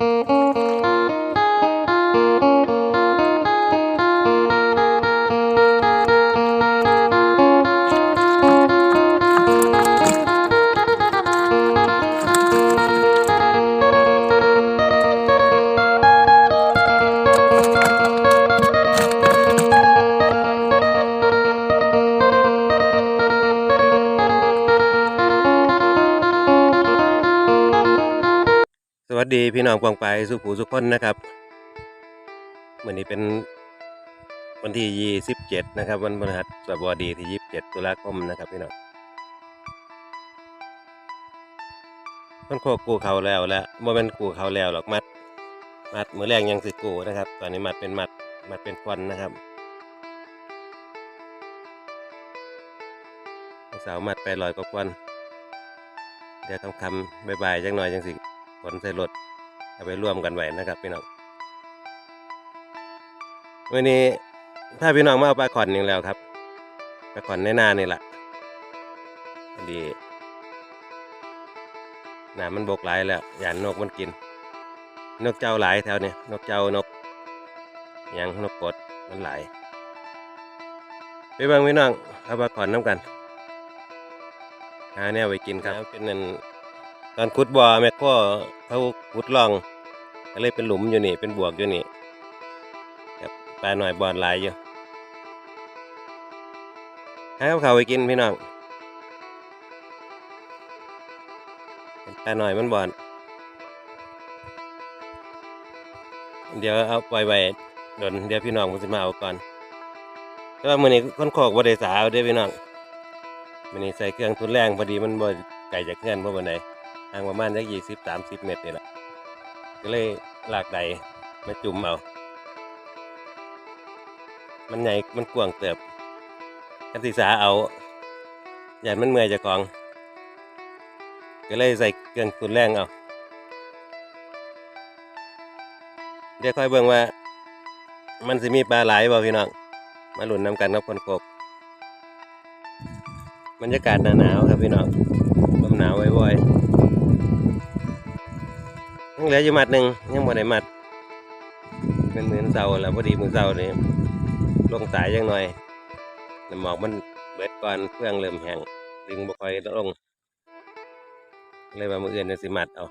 ส วัสดีพี่น้องกวางไปสุขูสุขคนนะครับวันนี้เป็นวันที่ 27 นะครับ วันพฤหัสบดีที่ 27 ตุลาคมนะครับพี่น้องต้นโคกกูเขาแล้วแล้วโมเป็นกูเขาแล้วหรอกมัด มัดมือแรงยังสิกูนะครับ ตอนนี้มัดเป็นมัดมัดเป็นควันนะครับสาวมัดไปลอยกว่าควันเดี๋ยวคำๆบายๆจังหน่อยจังสิ นใส่รถเอาไปร่วมกันไว้นะครับพี่น้องวันนี้ถ้าพี่น้องมาเอาปลาขอนอย่างแล้วครับปลาขอนในนานี่แหละดีน้ำมันบกหลายแล้วยานนกมันกิน นกเจ้าหลายแถวนี้นกเจ้านกหยังนกกดมันหลายไปบางพี่น้องเอาปลาขอนน้ำกันหาแนวไปกินครับเป็นนั่น ตอนขุดบ่อแม่ก็เขาขุดล่องก็เลยเป็นหลุมอยู่นี่เป็นบวกอยู่นี่ครับปลาหน่อยบอนหลายอยู่ให้เขาเขาไปกินพี่น้องปลาหน่อยมันบอนเดี๋ยวเอาปล่อยไว้ดนเดี๋ยวพี่น้องมันจะมาเอาก่อนแต่ว่ามื้อนี้คนโคกบ่ได้สาวเด้พี่น้องมื้อนี้ใส่เครื่องทุนแรงพอดีมันบ่ไก่จากเงื่อนบ่ปานใด ห่างประมาณสักยี่สิบสามสิบเมตรนี่แหละก็เลยลากใดมาจุ่มเอา มันใหญ่ มันกว้างเติบกันศึกษาเอาอย่มันเมื่อยจากของ ก็เลยใส่เครื่องตุนแรงเอา เดี๋ยวค่อยเบิ่งว่า มันสิมีปลาหลายบ่พี่น้อง มาหลุนนำกันกับคนโกกบรรยากาศหนาวครับพี่น้องลมหนาวไว้ๆยัง เหลืออยู่มัดหนึ่งยังบ่ได้มัด เป็นเหมือนเสาแล้วพอดีมือเสานี่ลงสายยังหน่อยน้ำหมอกมันเบิดก่อนเครื่องเริ่มแห้งดึงบ่ค่อยลงเลยว่ามืออื่นจะสิมัดเอา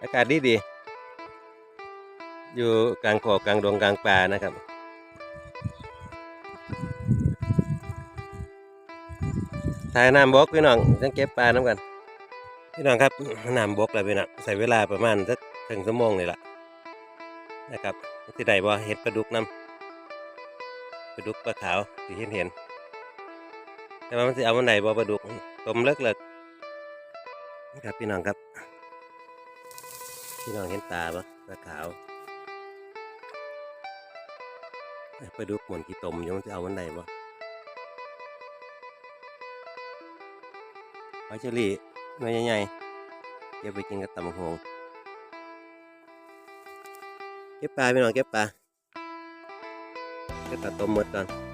อากาศดีดี อยู่กลางโขกกลางดงกลางป่านะครับถ่ายน้ำบกพี่น้องจังเก็บปลาน้ำกัน พี่น้องครับน้ำบกแล้วพี่น้องใส่เวลาประมาณสักถึงชั่วโมงนี่แหละนะครับที่ใดบ่เห็ดปลาดุกน้ำปลาดุกปลาขาวที่เห็นเห็นแต่ว่ามันจะเอาวันไหนบ่ปลาดุกต้มเลิกเลิกนะครับพี่น้องครับพี่น้องเห็นตาปะปลาขาวปลาดุกหมุนกี่ต้มอยู่มันจะเอาวันไหนบ่ปลาเชอรี่ หน่วยใหญ่ๆเก็บไปกินกับตำบักหงเก็บปลาไปหน่อยเก็บปลาเก็บปลาต้มหมดก่อน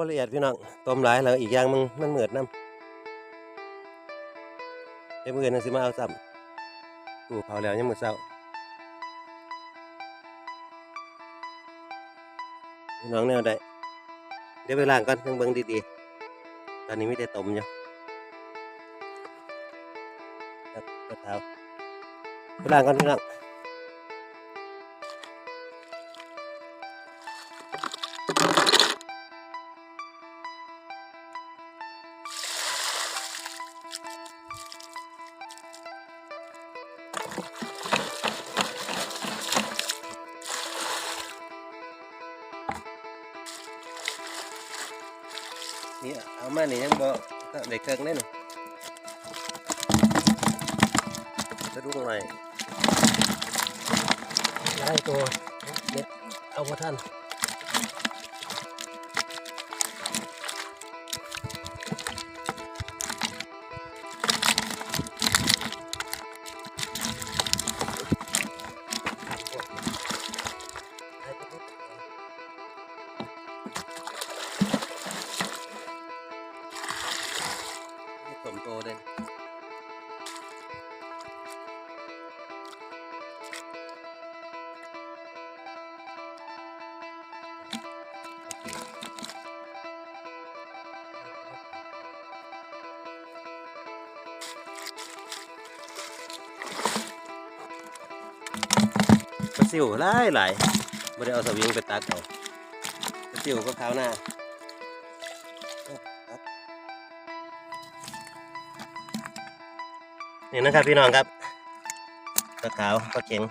บ่ละเอียดพี่น้องต้มหลายแล้วอีกอย่างมึงมันเหมือดน้ำเดี๋ยวมื้ออื่นจั่งสิมาเอาซ้ำตู้เขาแล้วยังมือเช้าพี่น้องแนวใดเดี๋ยวไปล้างก่อนจังเบิ่งดีๆ ตอนนี้ไมีแต่ต้มอยู่ครับกระเท้าไปล้างก่อนพี่น้อง มานี่ยังบ่ได้เครื่องเลยนี่จะดูกหน่อยได้ตัวเด็ดเอาบ่ทัน ซิวหลายหลายไม่ได้เอาสวิงไปตักเอาปลาซิวก็ขาวหน้านี่นะครับพี่น้องครับปลาขาวปลาเข็ง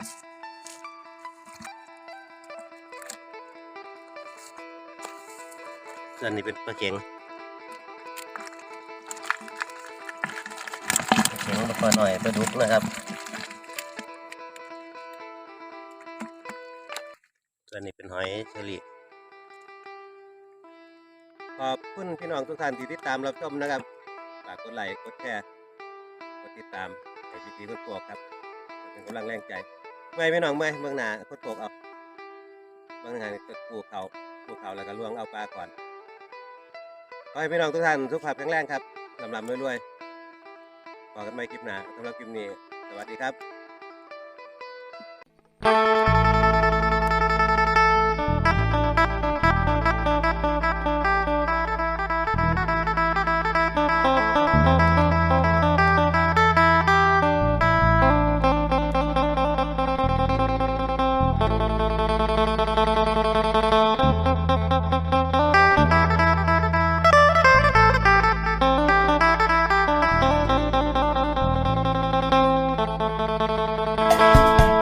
ส่วนนี้เป็นปลาเข็งปลาเข็งปลาหน่อยปลาดุกนะครับ อยเชอรี่ขอบคุณพี่น้องทุกท่านที่ติดตามรับชมนะครับฝากกดไลค์กดแชร์กดติดตามในพิธีกดปลวกครับเป็นกำลังแรงใจเมื่อยพี่น้องเมื่อยเบื้องหน้ากดปลวกเอาเบื้องหน้าก็ปลูกเขาปลูกเขาแล้วก็ล่วงเอาปลาก่อนขอให้พี่น้องทุกท่านสุขภาพแข็งแรงครับลำลำรวยๆพอกันใหม่คลิปหน้าสำหรับคลิปนี้ สวัสดีครับ